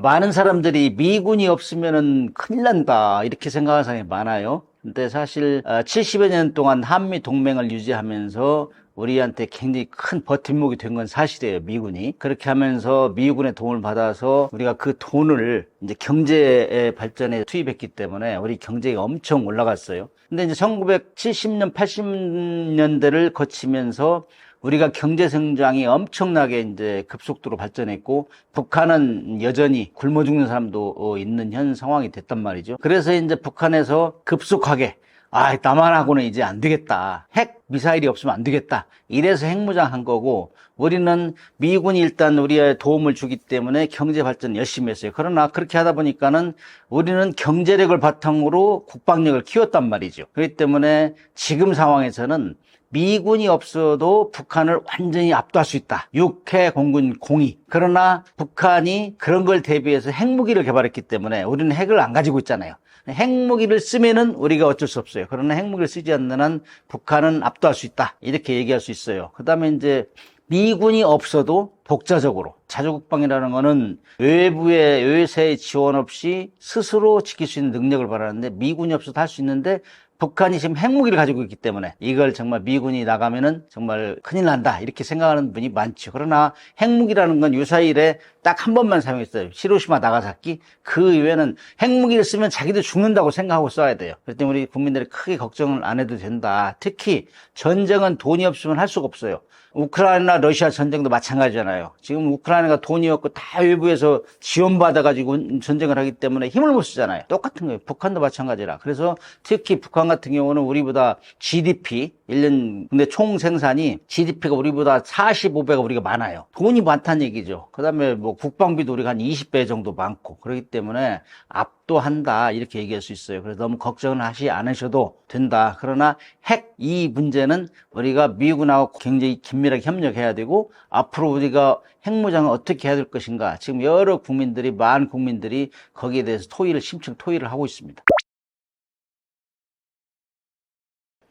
많은 사람들이 미군이 없으면은 큰일 난다 이렇게 생각하는 사람이 많아요. 근데 사실 70여 년 동안 한미 동맹을 유지하면서 우리한테 굉장히 큰 버팀목이 된 건 사실이에요, 미군이. 그렇게 하면서 미군의 도움을 받아서 우리가 그 돈을 이제 경제의 발전에 투입했기 때문에 우리 경제가 엄청 올라갔어요. 근데 이제 1970년, 80년대를 거치면서 우리가 경제 성장이 엄청나게 이제 급속도로 발전했고 북한은 여전히 굶어 죽는 사람도 어, 있는 현 상황이 됐단 말이죠. 그래서 이제 북한에서 급속하게 아, 나만 하고는 이제 안 되겠다. 핵 미사일이 없으면 안 되겠다. 이래서 핵무장한 거고 우리는 미군이 일단 우리의 도움을 주기 때문에 경제 발전 열심히 했어요. 그러나 그렇게 하다 보니까는 우리는 경제력을 바탕으로 국방력을 키웠단 말이죠. 그렇기 때문에 지금 상황에서는 미군이 없어도 북한을 완전히 압도할 수 있다. 육해 공군 공이. 그러나 북한이 그런 걸 대비해서 핵무기를 개발했기 때문에 우리는 핵을 안 가지고 있잖아요. 핵무기를 쓰면은 우리가 어쩔 수 없어요. 그러나 핵무기를 쓰지 않는 한 북한은 압도할 수 있다. 이렇게 얘기할 수 있어요. 그 다음에 이제 미군이 없어도 독자적으로 자주국방이라는 거는 외부의 외세의 지원 없이 스스로 지킬 수 있는 능력을 바라는데 미군이 없어도 할 수 있는데 북한이 지금 핵무기를 가지고 있기 때문에 이걸 정말 미군이 나가면은 정말 큰일 난다 이렇게 생각하는 분이 많죠. 그러나 핵무기라는 건 유사일에 딱 한 번만 사용했어요. 히로시마 나가사키 그 이외에는 핵무기를 쓰면 자기들 죽는다고 생각하고 써야 돼요. 때문에 우리 국민들이 크게 걱정을 안 해도 된다. 특히 전쟁은 돈이 없으면 할 수가 없어요. 우크라이나 러시아 전쟁도 마찬가지잖아요. 지금 우크라이나가 돈이 없고 다 외부에서 지원받아가지고 전쟁을 하기 때문에 힘을 못 쓰잖아요. 똑같은 거예요. 북한도 마찬가지라. 그래서 특히 북한 같은 경우는 우리보다 GDP 1년 근데 총 생산이 GDP가 우리보다 45배가 우리가 많아요. 돈이 많다는 얘기죠. 그 다음에 뭐 국방비도 우리가 한 20배 정도 많고 그렇기 때문에 압도한다 이렇게 얘기할 수 있어요. 그래서 너무 걱정을 하지 않으셔도 된다. 그러나 핵 이 문제는 우리가 미국하고 굉장히 긴밀하게 협력해야 되고 앞으로 우리가 핵무장을 어떻게 해야 될 것인가 지금 여러 국민들이 많은 국민들이 거기에 대해서 토의를 심층 토의를 하고 있습니다.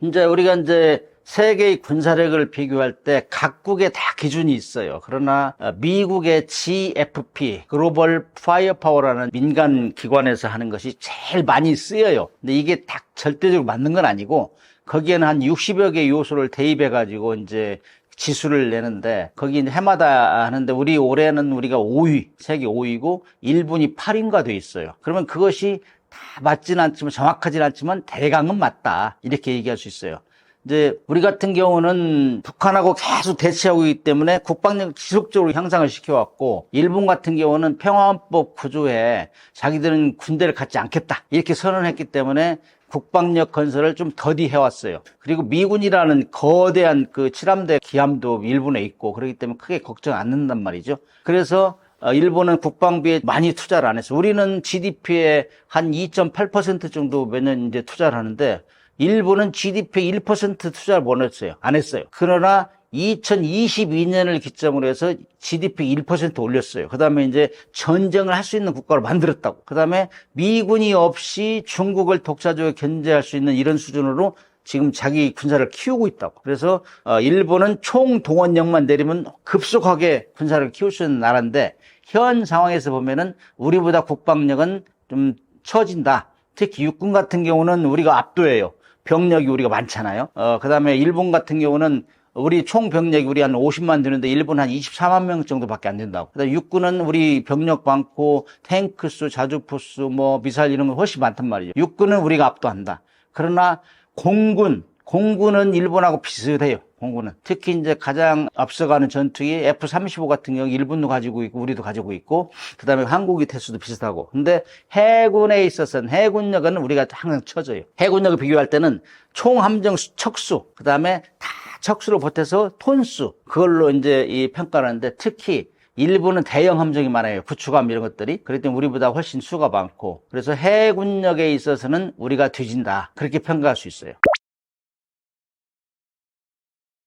이제 우리가 이제 세계의 군사력을 비교할 때 각국에 다 기준이 있어요. 그러나 어, 미국의 GFP, 글로벌 파이어파워라는 민간 기관에서 하는 것이 제일 많이 쓰여요. 근데 이게 딱 절대적으로 맞는 건 아니고 거기에는 한 60여 개 요소를 대입해 가지고 이제 지수를 내는데 거기 해마다 하는데 우리 올해는 우리가 5위, 세계 5위고 일본이 8위인가 돼 있어요. 그러면 그것이 다 맞진 않지만 정확하진 않지만 대강은 맞다 이렇게 얘기할 수 있어요. 이제 우리 같은 경우는 북한하고 계속 대치하고 있기 때문에 국방력 지속적으로 향상을 시켜왔고 일본 같은 경우는 평화헌법 구조에 자기들은 군대를 갖지 않겠다 이렇게 선언했기 때문에 국방력 건설을 좀 더디 해왔어요. 그리고 미군이라는 거대한 그 칠함대 기함도 일본에 있고 그렇기 때문에 크게 걱정 안 한단 말이죠. 그래서 어, 일본은 국방비에 많이 투자를 안 했어요. 우리는 GDP의 한 2.8% 정도 매년 이제 투자를 하는데 일본은 GDP 1% 투자를 못 했어요. 안 했어요. 그러나 2022년을 기점으로 해서 GDP 1% 올렸어요. 그 다음에 이제 전쟁을 할 수 있는 국가로 만들었다고. 그 다음에 미군이 없이 중국을 독자적으로 견제할 수 있는 이런 수준으로 지금 자기 군사를 키우고 있다고. 그래서 어, 일본은 총 동원력만 내리면 급속하게 군사를 키울 수 있는 나라인데 현 상황에서 보면은 우리보다 국방력은 좀 처진다. 특히 육군 같은 경우는 우리가 압도해요. 병력이 우리가 많잖아요. 어, 그 다음에 일본 같은 경우는 우리 총 병력이 우리 한 50만 되는데 일본 한 24만 명 정도밖에 안 된다고. 그다음에 육군은 우리 병력 많고 탱크 수, 자주포 수, 뭐 미사일 이런 거 훨씬 많단 말이죠. 육군은 우리가 압도한다. 그러나 공군, 공군은 일본하고 비슷해요. 공군은 특히 이제 가장 앞서가는 전투기 F-35 같은 경우 일본도 가지고 있고 우리도 가지고 있고 그다음에 한국이 태수도 비슷하고 근데 해군에 있어서는 해군력은 우리가 항상 쳐져요. 해군력을 비교할 때는 총 함정 수, 척수 그다음에 다 척수로 보태서 톤수 그걸로 이제 이 평가를 하는데 특히 일본은 대형 함정이 많아요. 구축함 이런 것들이. 때문에 우리보다 훨씬 수가 많고. 그래서 해군력에 있어서는 우리가 뒤진다. 그렇게 평가할 수 있어요.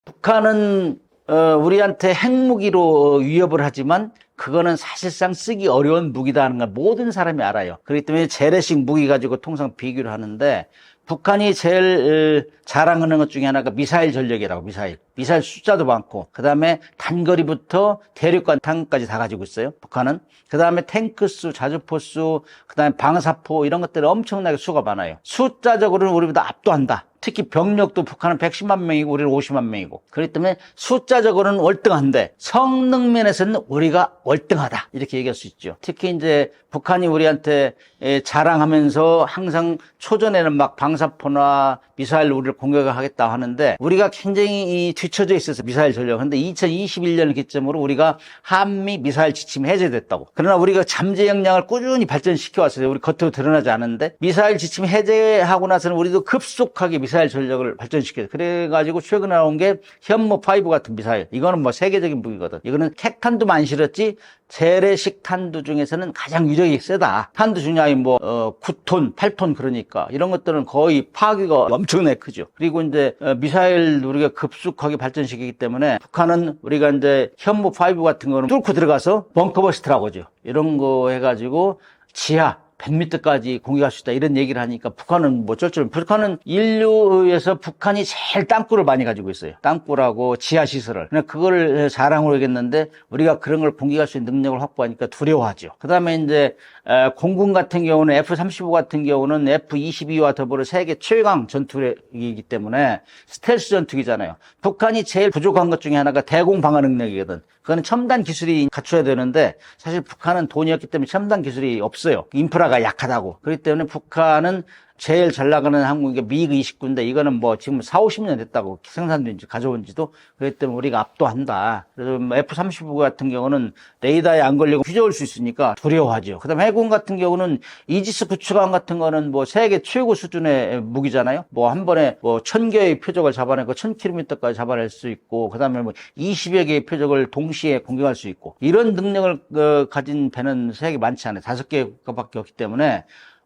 북한은 어, 우리한테 핵무기로 위협을 하지만 그거는 사실상 쓰기 어려운 무기다 하는 걸 모든 사람이 알아요. 그렇기 때문에 재래식 무기 가지고 통상 비교를 하는데 북한이 제일 어, 자랑하는 것 중에 하나가 미사일 전력이라고 미사일. 미사일 숫자도 많고 그다음에 단거리부터 대륙간 탄까지 다 가지고 있어요. 북한은. 그다음에 탱크 수, 자주포 수, 그다음에 방사포 이런 것들이 엄청나게 수가 많아요. 숫자적으로는 우리보다 압도한다. 특히 병력도 북한은 110만 명이고 우리는 50만 명이고 그렇기 때문에 숫자적으로는 월등한데 성능 면에서는 우리가 월등하다 이렇게 얘기할 수 있죠. 특히 이제 북한이 우리한테 에, 자랑하면서 항상 초전에는 막 방사포나 미사일 우리를 공격을 하겠다 하는데 우리가 굉장히 이 뒤처져 있어서 미사일 전력. 근데 2021년을 기점으로 우리가 한미 미사일 지침이 해제됐다고. 그러나 우리가 잠재 역량을 꾸준히 발전시켜 왔어요. 우리 겉으로 드러나지 않았는데 미사일 지침 해제하고 나서는 우리도 급속하게 미사일 전력을 발전시켜요. 그래가지고 최근에 나온 게 현무 5 같은 미사일. 이거는 뭐 세계적인 무기거든. 이거는 핵탄두만 안 실었지 재래식 탄두 중에서는 가장 위력이 세다. 탄두 중량이 뭐 어, 9톤, 8톤 그러니까 이런 것들은 거의 파괴가 엄청나게 크죠. 그리고 이제 어, 미사일 우리가 급속하게 발전시키기 때문에 북한은 우리가 이제 현무 5 같은 거는 뚫고 들어가서 벙커버스트라고 하죠. 이런 거 해가지고 지하 100m까지 공격할 수 있다 이런 얘기를 하니까 북한은 뭐줄 북한은 인류에서 북한이 제일 땅굴을 많이 가지고 있어요. 땅굴하고 지하 시설을. 그냥 그걸 자랑으로 하겠는데 우리가 그런 걸 공격할 수 있는 능력을 확보하니까 두려워하죠. 그 다음에 이제 에, 공군 같은 경우는 F-35 같은 경우는 F-22와 더불어 세계 최강 전투기이기 때문에 스텔스 전투기잖아요. 북한이 제일 부족한 것 중에 하나가 대공 방어 능력이거든. 그거는 첨단 기술이 갖춰야 되는데 사실 북한은 돈이 없기 때문에 첨단 기술이 없어요. 인프라 가 약하다고. 그렇기 때문에 북한은 제일 잘 나가는 항공기 미그 29인데 이거는 뭐 지금 4, 50년 됐다고 생산된 지 가져온 지도 그렇기 때문에 우리가 압도한다. 그래서 뭐 F-35 같은 경우는 레이더에 안 걸리고 휘저을 수 있으니까 두려워하죠. 그 다음에 해군 같은 경우는 이지스 구축함 같은 거는 뭐 세계 최고 수준의 무기잖아요. 뭐 한 번에 뭐천 개의 표적을 잡아내고 천 킬로미터까지 잡아낼 수 있고 그 다음에 뭐 20여 개의 표적을 동시에 공격할 수 있고 이런 능력을 어, 가진 배는 세계 많지 않아요. 다섯 개밖에 없기 때문에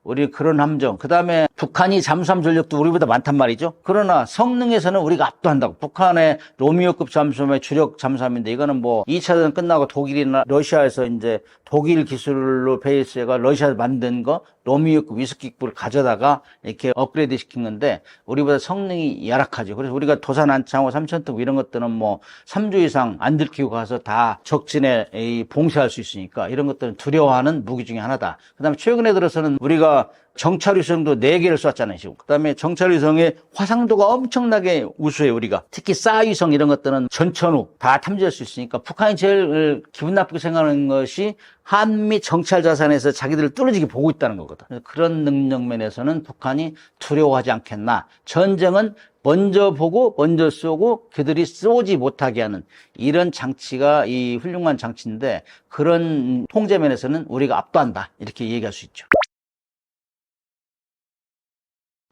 우리 그런 함정. 그 다음에 북한이 잠수함 전력도 우리보다 많단 말이죠. 그러나 성능에서는 우리가 압도한다고. 북한의 로미오급 잠수함의 주력 잠수함인데 이거는 뭐 2차전 끝나고 독일이나 러시아에서 이제 독일 기술로 베이스가 러시아에서 만든 거 로미오급 위스키급을 가져다가 이렇게 업그레이드 시킨 건데 우리보다 성능이 열악하죠. 그래서 우리가 도산 안창호 삼천특 이런 것들은 뭐 3주 이상 안 들키고 가서 다 적진에 이 봉쇄할 수 있으니까 이런 것들은 두려워하는 무기 중에 하나다. 그 다음에 최근에 들어서는 우리가 정찰위성도 4개를 쐈잖아요, 지금. 그 다음에 정찰위성의 화상도가 엄청나게 우수해요, 우리가. 특히 싸위성 이런 것들은 전천후 다 탐지할 수 있으니까 북한이 제일 기분 나쁘게 생각하는 것이 한미 정찰 자산에서 자기들을 뚫어지게 보고 있다는 거거든. 그런 능력 면에서는 북한이 두려워하지 않겠나. 전쟁은 먼저 보고 먼저 쏘고 그들이 쏘지 못하게 하는 이런 장치가 이 훌륭한 장치인데 그런 통제 면에서는 우리가 압도한다. 이렇게 얘기할 수 있죠.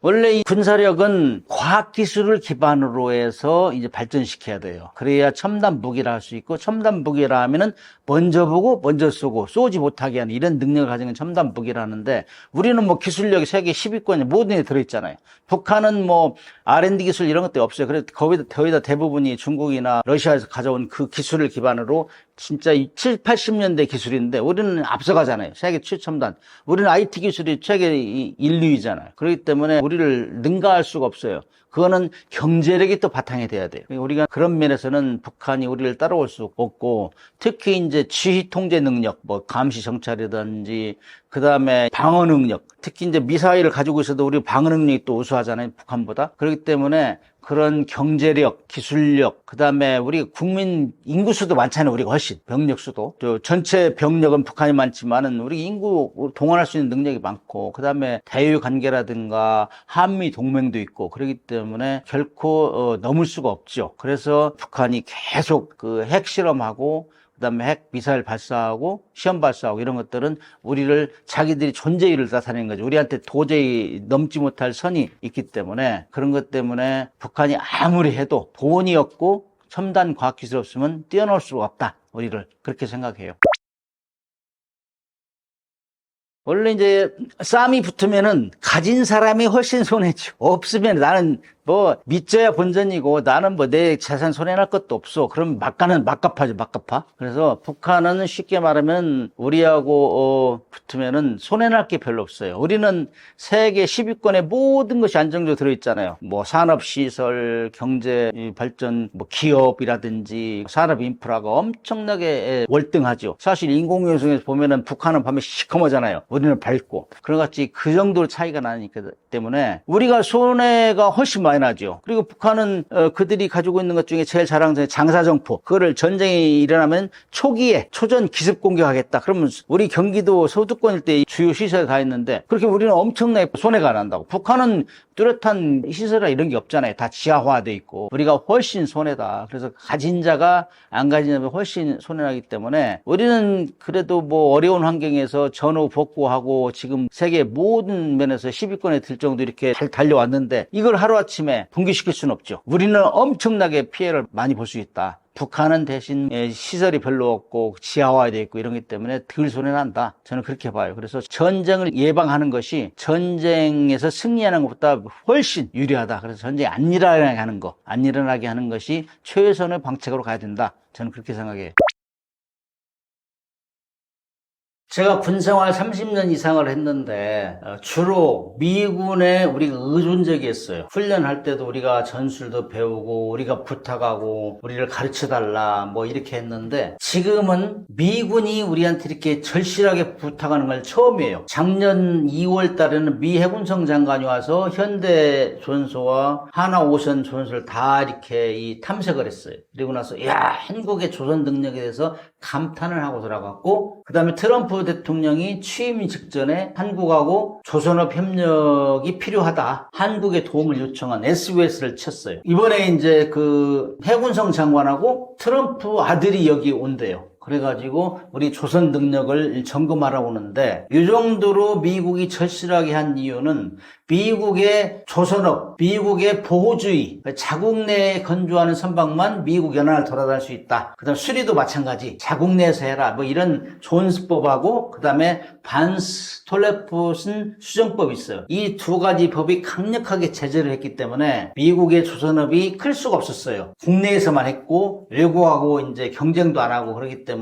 원래 이 군사력은 과학 기술을 기반으로 해서 이제 발전시켜야 돼요. 그래야 첨단 무기를 할수 있고, 첨단 무기라 하면은 먼저 보고, 먼저 쏘고, 쏘지 못하게 하는 이런 능력을 가진 건 첨단 무기라는데, 우리는 뭐 기술력이 세계 10위권에 모든 게 들어 있잖아요. 북한은 뭐 R&D 기술 이런 것도 없어요. 그래서 거의, 거의 다 대부분이 중국이나 러시아에서 가져온 그 기술을 기반으로 진짜 7, 80년대 기술인데 우리는 앞서가잖아요. 세계 최첨단. 우리는 IT 기술이 세계 1, 2위잖아요. 그렇기 때문에 우리를 능가할 수가 없어요. 그거는 경제력이 또 바탕이 돼야 돼요. 우리가 그런 면에서는 북한이 우리를 따라올 수 없고 특히 이제 지휘 통제 능력, 뭐 감시 정찰이든지 그 다음에 방어 능력, 특히 이제 미사일을 가지고 있어도 우리 방어 능력이 또 우수하잖아요. 북한보다. 그렇기 때문에 그런 경제력, 기술력, 그 다음에 우리 국민 인구 수도 많잖아요. 우리가 훨씬 병력 수도. 저 전체 병력은 북한이 많지만은 우리 인구 동원할 수 있는 능력이 많고, 그 다음에 대외 관계라든가 한미 동맹도 있고, 그렇기 때문에 결코 어, 넘을 수가 없죠. 그래서 북한이 계속 그 핵실험하고 그다음에 핵 미사일 발사하고 시험 발사하고 이런 것들은 우리를 자기들이 존재의를 나타내는 거죠. 우리한테 도저히 넘지 못할 선이 있기 때문에 그런 것 때문에 북한이 아무리 해도 돈이 없고 첨단 과학기술 없으면 뛰어넘을 수가 없다. 우리를 그렇게 생각해요. 원래 이제 싸움이 붙으면은 가진 사람이 훨씬 손해죠. 없으면 나는 뭐 믿져야 본전이고 나는 뭐 내 재산 손해날 것도 없어. 그럼 막가는 막갚하죠, 막갚아. 그래서 북한은 쉽게 말하면 우리하고 어, 붙으면은 손해날 게 별로 없어요. 우리는 세계 10위권에 모든 것이 안정적으로 들어있잖아요. 뭐 산업시설, 경제 이 발전, 뭐 기업이라든지 산업 인프라가 엄청나게 월등하죠. 사실 인공위성에서 보면은 북한은 밤에 시커머잖아요. 우리는 밝고. 그런 같이 그 정도로 차이가 나니까 때문에 우리가 손해가 훨씬 많이 나죠. 그리고 북한은 어, 그들이 가지고 있는 것 중에 제일 자랑스러운 장사정포. 그거를 전쟁이 일어나면 초기에 초전 기습 공격하겠다. 그러면 우리 경기도 서두권일 때 주요 시설에 가 있는데 그렇게 우리는 엄청나게 손해가 난다고. 북한은 뚜렷한 시설이나 이런 게 없잖아요. 다 지하화돼 있고 우리가 훨씬 손해다. 그래서 가진 자가 안 가진 자가 훨씬 손해나기 때문에 우리는 그래도 뭐 어려운 환경에서 전후 복구하고 지금 세계 모든 면에서 10위권에 들 정도 이렇게 잘 달려왔는데 이걸 하루아침에 붕괴시킬 수는 없죠. 우리는 엄청나게 피해를 많이 볼 수 있다. 북한은 대신 예, 시설이 별로 없고 지하화돼 있고 이런 것 때문에 덜 손해 난다. 저는 그렇게 봐요. 그래서 전쟁을 예방하는 것이 전쟁에서 승리하는 것보다 훨씬 유리하다. 그래서 전쟁이 안 일어나게 하는 거, 안 일어나게 하는 것이 최선의 방책으로 가야 된다. 저는 그렇게 생각해요. 제가 군 생활 30년 이상을 했는데 어, 주로 미군에 우리가 의존적이었어요. 훈련할 때도 우리가 전술도 배우고 우리가 부탁하고 우리를 가르쳐 달라 뭐 이렇게 했는데 지금은 미군이 우리한테 이렇게 절실하게 부탁하는 걸 처음이에요. 작년 2월 달에는 미 해군성 장관이 와서 현대 조선소와 하나 오션 조선소를 다 이렇게 이 탐색을 했어요. 그리고 나서 야 한국의 조선 능력에 대해서 감탄을 하고 돌아갔고 그 다음에 트럼프 대통령이 취임 직전에 한국하고 조선업 협력이 필요하다. 한국의 도움을 요청한 SOS를 쳤어요. 이번에 이제 그 해군성 장관하고 트럼프 아들이 여기 온대요. 그래가지고 우리 조선 능력을 점검하러 오는데 이 정도로 미국이 절실하게 한 이유는 미국의 조선업, 미국의 보호주의, 자국 내에 건조하는 선박만 미국 연안을 돌아다닐 수 있다. 그 다음 수리도 마찬가지. 자국 내에서 해라. 뭐 이런 존스법하고 그 다음에 반스 톨레포슨 수정법이 있어요. 이 두 가지 법이 강력하게 제재를 했기 때문에 미국의 조선업이 클 수가 없었어요. 국내에서만 했고 외국하고 이제 경쟁도 안 하고 그러기 때문에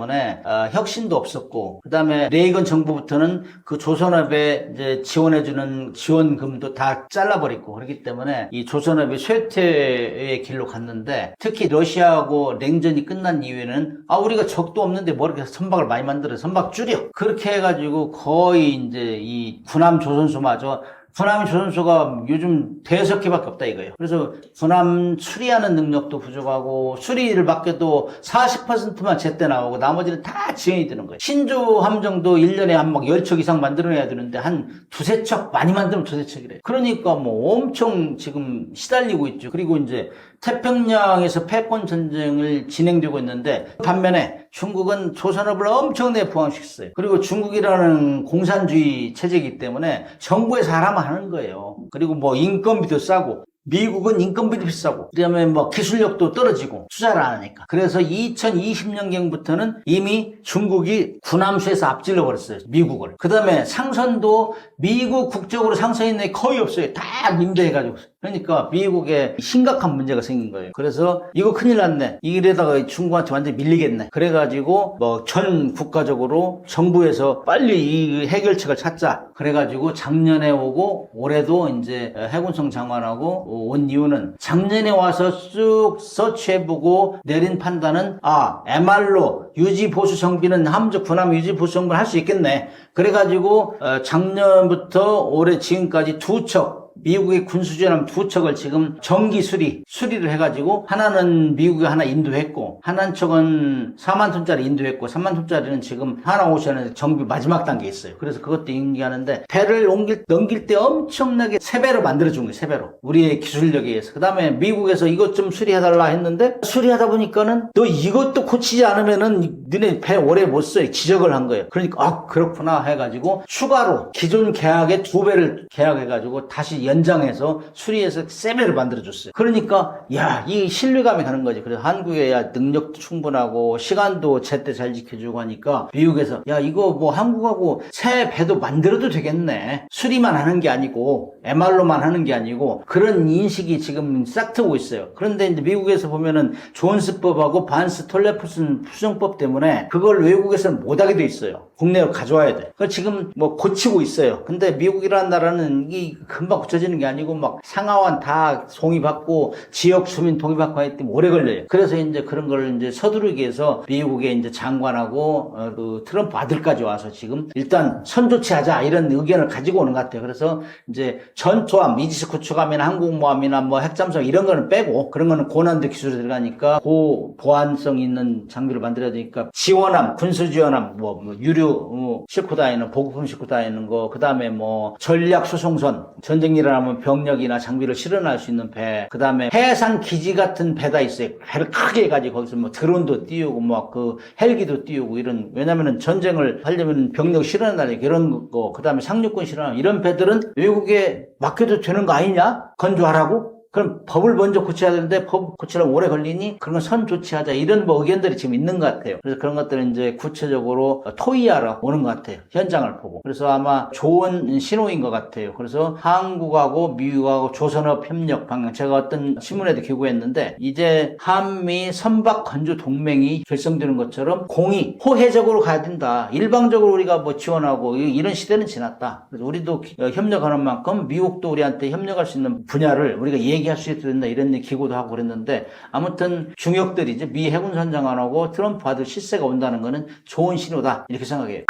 어, 혁신도 없었고 그 다음에 레이건 정부부터는 그 조선업에 이제 지원해주는 지원금도 다 잘라버리고 그렇기 때문에 이 조선업이 쇠퇴의 길로 갔는데 특히 러시아하고 냉전이 끝난 이후에는 아 우리가 적도 없는데 뭐 이렇게 선박을 많이 만들어 선박 줄여. 그렇게 해가지고 거의 이제 이 군함 조선소마저 군함 조선소가 요즘 대여섯 개밖에 없다 이거예요. 그래서 군함 수리하는 능력도 부족하고 수리를 맡겨도 40%만 제때 나오고 나머지는 다 지연이 되는 거예요. 신조 함정도 1년에 한 막 10척 이상 만들어내야 되는데 한 두세 척 많이 만들면 두세 척이래요. 그러니까 뭐 엄청 지금 시달리고 있죠. 그리고 이제 태평양에서 패권 전쟁을 진행되고 있는데 반면에 중국은 조선업을 엄청나게 부황시켰어요. 그리고 중국이라는 공산주의 체제이기 때문에 정부에서 하라면 하는 거예요. 그리고 뭐 인건비도 싸고 미국은 인건비도 비싸고 그다음에 뭐 기술력도 떨어지고 투자를 안 하니까 그래서 2020년경부터는 이미 중국이 군함수에서 앞질러 버렸어요 미국을 그다음에 상선도 미국 국적으로 상선 있는 게 거의 없어요 다 임대해가지고 그러니까 미국에 심각한 문제가 생긴 거예요 그래서 이거 큰일 났네 이래다가 중국한테 완전히 밀리겠네 그래가지고 뭐 전 국가적으로 정부에서 빨리 이 해결책을 찾자 그래가지고 작년에 오고 올해도 이제 해군성 장관하고 온 이유는 작년에 와서 쑥 서치해보고 내린 판단은 아 MR로 유지 보수 정비는 함적 군함 유지 보수 정비를 할 수 있겠네. 그래가지고 어, 작년부터 올해 지금까지 두 척. 미국의 군수전함 두 척을 지금 정기 수리, 수리를 해가지고 하나는 미국에 하나 인도했고 하나는 척은 4만 톤짜리 인도했고 3만 톤짜리는 지금 하나 오션에 정비 마지막 단계에 있어요. 그래서 그것도 인기하는데 배를 옮길, 넘길 때 엄청나게 세 배로 만들어준 거예요. 세 배로. 우리의 기술력에 의해서. 그 다음에 미국에서 이것 좀 수리해달라 했는데 수리하다 보니까는 너 이것도 고치지 않으면은 너네 배 오래 못 써요. 지적을 한 거예요. 그러니까 아 그렇구나 해가지고 추가로 기존 계약의 두 배를 계약해가지고 다시 더 연장해서 수리해서 세배를 만들어줬어요. 그러니까 야, 이 신뢰감이 가는 거지. 그래서 한국에 야 능력도 충분하고 시간도 제때 잘 지켜주고 하니까 미국에서 야 이거 뭐 한국하고 새 배도 만들어도 되겠네. 수리만 하는 게 아니고 MR로만 하는 게 아니고 그런 인식이 지금 싹 트고 있어요. 그런데 이제 미국에서 보면은 존스법하고 반스 톨레프슨 수정법 때문에 그걸 외국에서는 못하게 돼 있어요. 국내로 가져와야 돼. 그 지금 뭐 고치고 있어요. 근데 미국이라는 나라는 이 금방 고쳐 지는 게 아니고 막 상하원 다 동의받고 지역 주민 동의받고 때문에 오래 걸려요. 그래서 이제 그런 걸 이제 서두르기 위해서 미국의 이제 장관하고 어, 그 트럼프 아들까지 와서 지금 일단 선조치하자 이런 의견을 가지고 오는 것 같아요. 그래서 이제 전투함, 이지스 구축함이나 항공모함이나 뭐 핵잠수함 이런 거는 빼고 그런 거는 고난도 기술이 들어가니까 고 보안성 있는 장비를 만들어야 되니까 지원함, 군수 지원함, 뭐, 뭐 유류 어, 싣고 다니는 보급품 싣고 다니는 거, 그 다음에 뭐 전략 수송선, 전쟁 일 어나면 병력이나 장비를 실어날 수 있는 배, 그 다음에 해상 기지 같은 배다 있어요. 배를 크게 해가지고 거기서 뭐 드론도 띄우고 뭐그 헬기도 띄우고 이런 왜냐면은 전쟁을 하려면 병력 실어나야 이런 거, 그 다음에 상륙군 실어나 이런 배들은 외국에 맡겨도 되는 거 아니냐? 건조하라고? 그럼 법을 먼저 고쳐야 되는데 법 고치려면 오래 걸리니 그런 건선 조치하자 이런 뭐 의견들이 지금 있는 것 같아요. 그래서 그런 것들은 이제 구체적으로 토의하러 오는 것 같아요. 현장을 보고. 그래서 아마 좋은 신호인 것 같아요. 그래서 한국하고 미국하고 조선업 협력 방향 제가 어떤 신문에도 기고했는데 이제 한미 선박 건조 동맹이 결성되는 것처럼 공이 호혜적으로 가야 된다. 일방적으로 우리가 뭐 지원하고 이- 이런 시대는 지났다. 그래서 우리도 기- 어, 협력하는 만큼 미국도 우리한테 협력할 수 있는 분야를 우리가 얘기 할 수 있어야 된다. 이런 기고도 하고 그랬는데 아무튼 중역들이 이제 미 해군 선장관하고 트럼프 아들 실세가 온다는 거는 좋은 신호다. 이렇게 생각해요.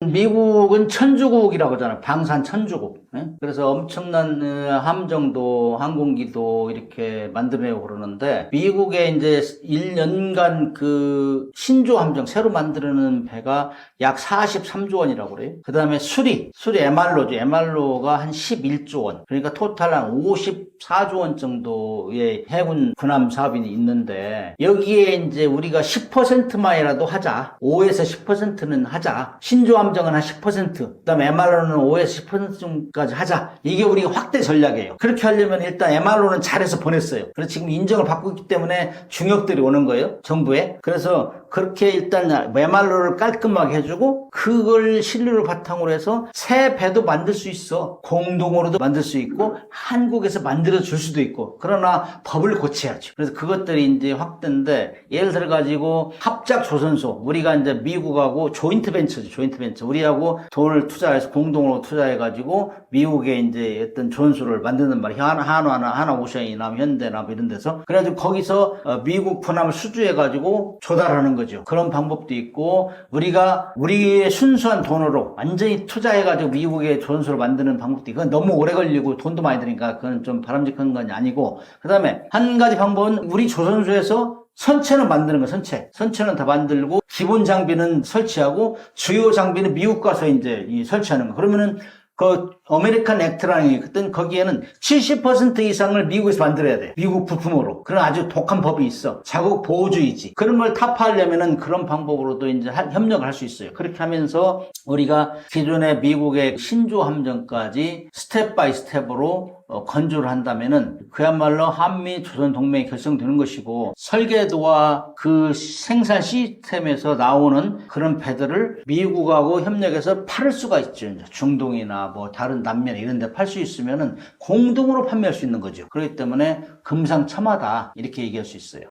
미국은 천주국이라고 하잖아요. 방산 천주국. 예? 그래서 엄청난 어, 함정도 항공기도 이렇게 만들어내고 그러는데 미국의 이제 1년간 그 신조 함정 새로 만드는 배가 약 43조 원이라고 그래요. 그 다음에 수리, 수리 MR로죠. MR로가 한 11조 원. 그러니까 토탈 한 54조 원 정도의 해군 군함 사업이 있는데 여기에 이제 우리가 10%만이라도 하자. 5에서 10%는 하자. 신조 함정은 한 10%, 그 다음에 MR로는 5에서 10% 까지 하자. 이게 우리가 확대 전략이에요. 그렇게 하려면 일단 MR로는 잘해서 보냈어요. 그래서 지금 인정을 받고 있기 때문에 중역들이 오는 거예요. 정부에. 그래서 그렇게 일단 MR로를 깔끔하게 해주고 그걸 신뢰를 바탕으로 해서 새 배도 만들 수 있어. 공동으로도 만들 수 있고 한국에서 만들어 줄 수도 있고 그러나 법을 고쳐야죠. 그래서 그것들이 이제 확대인데 예를 들어 가지고 합작 조선소 우리가 이제 미국하고 조인트 벤처죠. 조인트 벤처. 우리하고 돈을 투자해서 공동으로 투자해 가지고 미국에 이제 어떤 조선소를 만드는 말이에요. 하나 하나나 하나 오션이나 현대나 뭐 이런 데서 그래가지고 거기서 어, 미국 군함을 수주해 가지고 조달하는 거 죠. 그런 방법도 있고 우리가 우리의 순수한 돈으로 완전히 투자해 가지고 미국에 조선소를 만드는 방법도 이건 너무 오래 걸리고 돈도 많이 드니까 그건 좀 바람직한 건 아니고 그 다음에 한 가지 방법은 우리 조선소에서 선체는 만드는 거 선체. 선체는 다 만들고 기본 장비는 설치하고 주요 장비는 미국 가서 이제 이 설치하는 거. 그러면은 그 아메리칸 액트라는 게 그땐 거기에는 70% 이상을 미국에서 만들어야 돼. 미국 부품으로. 그런 아주 독한 법이 있어. 자국 보호주의지. 그런 걸 타파하려면은 그런 방법으로도 이제 하- 협력을 할 수 있어요. 그렇게 하면서 우리가 기존의 미국의 신조 함정까지 스텝 바이 스텝으로 어, 건조를 한다면은 그야말로 한미 조선 동맹이 결성되는 것이고 설계도와 그 생산 시스템에서 나오는 그런 배들을 미국하고 협력해서 팔을 수가 있죠. 중동이나 뭐 다른 남면 이런 데 팔 수 있으면은 공동으로 판매할 수 있는 거죠. 그렇기 때문에 금상첨화다 이렇게 얘기할 수 있어요.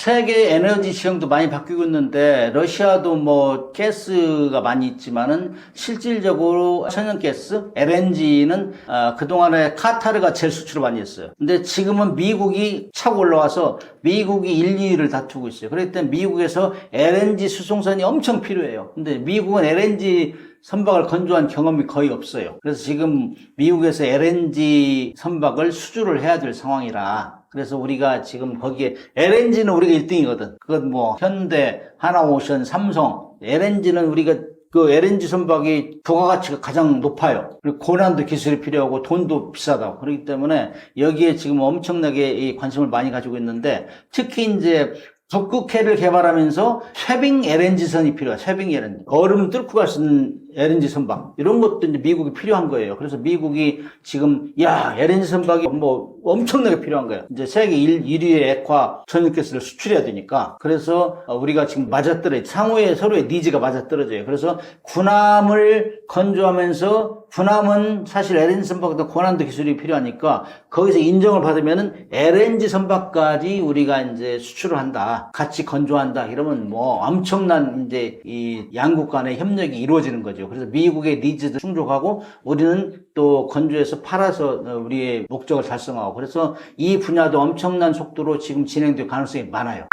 세계 에너지 시장도 많이 바뀌고 있는데 러시아도 뭐 가스가 많이 있지만은 실질적으로 천연가스 LNG는 아, 그동안에 카타르가 제일 수출을 많이 했어요. 근데 지금은 미국이 차고 올라와서 미국이 1, 2위를 다투고 있어요. 그렇기 때문에 미국에서 LNG 수송선이 엄청 필요해요. 근데 미국은 LNG 선박을 건조한 경험이 거의 없어요. 그래서 지금 미국에서 LNG 선박을 수주를 해야 될 상황이라 그래서 우리가 지금 거기에 LNG는 우리가 1등이거든. 그건 뭐 현대, 하나오션, 삼성. LNG는 우리가 그 LNG 선박이 부가가치가 가장 높아요. 그리고 고난도 기술이 필요하고 돈도 비싸다고. 그렇기 때문에 여기에 지금 엄청나게 이 관심을 많이 가지고 있는데 특히 이제 북극해를 개발하면서 쇠빙 LNG선이 필요해. 쇠빙 LNG. 얼음 뚫고 갈 수 있는 LNG 선박. 이런 것도 이제 미국이 필요한 거예요. 그래서 미국이 지금, 야, LNG 선박이 뭐 엄청나게 필요한 거예요. 이제 세계 1, 1위의 액화 천연가스를 수출해야 되니까. 그래서 어, 우리가 지금 맞아떨어져. 상호의 서로의 니즈가 맞아떨어져요. 그래서 군함을 건조하면서 군함은 사실 LNG 선박보다 고난도 기술이 필요하니까 거기서 인정을 받으면은 LNG 선박까지 우리가 이제 수출을 한다. 같이 건조한다. 이러면 뭐 엄청난 이제 이 양국 간의 협력이 이루어지는 거죠. 그래서 미국의 니즈도 충족하고 우리는 또 건조해서 팔아서 어, 우리의 목적을 달성하고 그래서 이 분야도 엄청난 속도로 지금 진행될 가능성이 많아요.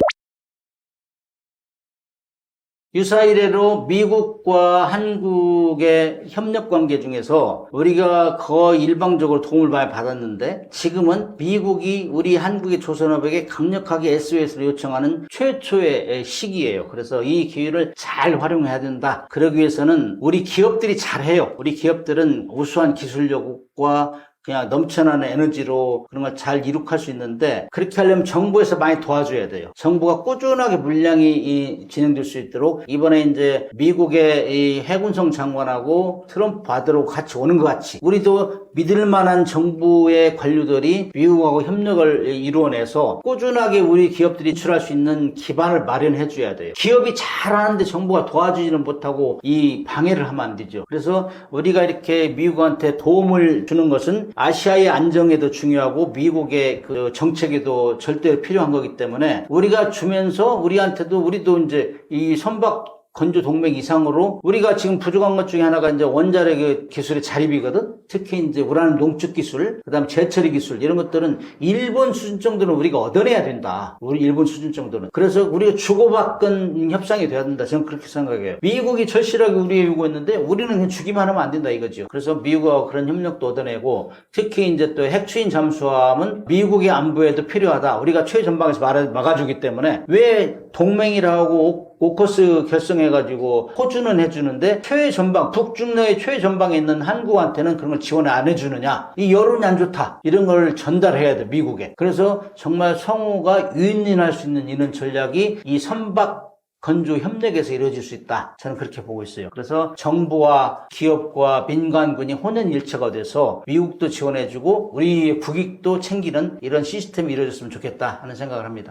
유사 이래로 미국과 한국의 협력 관계 중에서 우리가 거의 일방적으로 도움을 많이 받았는데 지금은 미국이 우리 한국의 조선업에게 강력하게 SOS를 요청하는 최초의 시기예요. 그래서 이 기회를 잘 활용해야 된다. 그러기 위해서는 우리 기업들이 잘해요. 우리 기업들은 우수한 기술력과 그냥 넘쳐나는 에너지로 그런 걸 잘 이룩할 수 있는데 그렇게 하려면 정부에서 많이 도와줘야 돼요. 정부가 꾸준하게 물량이 이 진행될 수 있도록 이번에 이제 미국의 이 해군성 장관하고 트럼프 받으러 같이 오는 것 같이 우리도 믿을 만한 정부의 관료들이 미국하고 협력을 이루어내서 꾸준하게 우리 기업들이 출할 수 있는 기반을 마련해 줘야 돼요. 기업이 잘하는데 정부가 도와주지는 못하고 이 방해를 하면 안 되죠. 그래서 우리가 이렇게 미국한테 도움을 주는 것은 아시아의 안정에도 중요하고 미국의 그 정책에도 절대로 필요한 거기 때문에 우리가 주면서 우리한테도 우리도 이제 이 선박 건조 동맹 이상으로 우리가 지금 부족한 것 중에 하나가 이제 원자력 기술의 자립이거든. 특히 이제 우라늄 농축 기술, 그다음에 재처리 기술 이런 것들은 일본 수준 정도는 우리가 얻어내야 된다. 우리 일본 수준 정도는. 그래서 우리가 주고받건 협상이 돼야 된다. 저는 그렇게 생각해요. 미국이 절실하게 우리에 요구했는데 우리는 그냥 주기만 하면 안 된다 이거죠. 그래서 미국하고 그런 협력도 얻어내고 특히 이제 또 핵추인 잠수함은 미국의 안보에도 필요하다. 우리가 최전방에서 막아- 막아주기 때문에 왜 동맹이라고 오커스 결성해가지고 호주는 해주는데 최전방 북중러의 최전방에 있는 한국한테는 그런 걸 지원 안 해주느냐 이 여론이 안 좋다 이런 걸 전달해야 돼 미국에 그래서 정말 성우가 윈윈할 수 있는 이런 전략이 이 선박 건조 협력에서 이루어질 수 있다. 저는 그렇게 보고 있어요. 그래서 정부와 기업과 민간군이 혼연일체가 돼서 미국도 지원해주고 우리 국익도 챙기는 이런 시스템이 이루어졌으면 좋겠다 하는 생각을 합니다.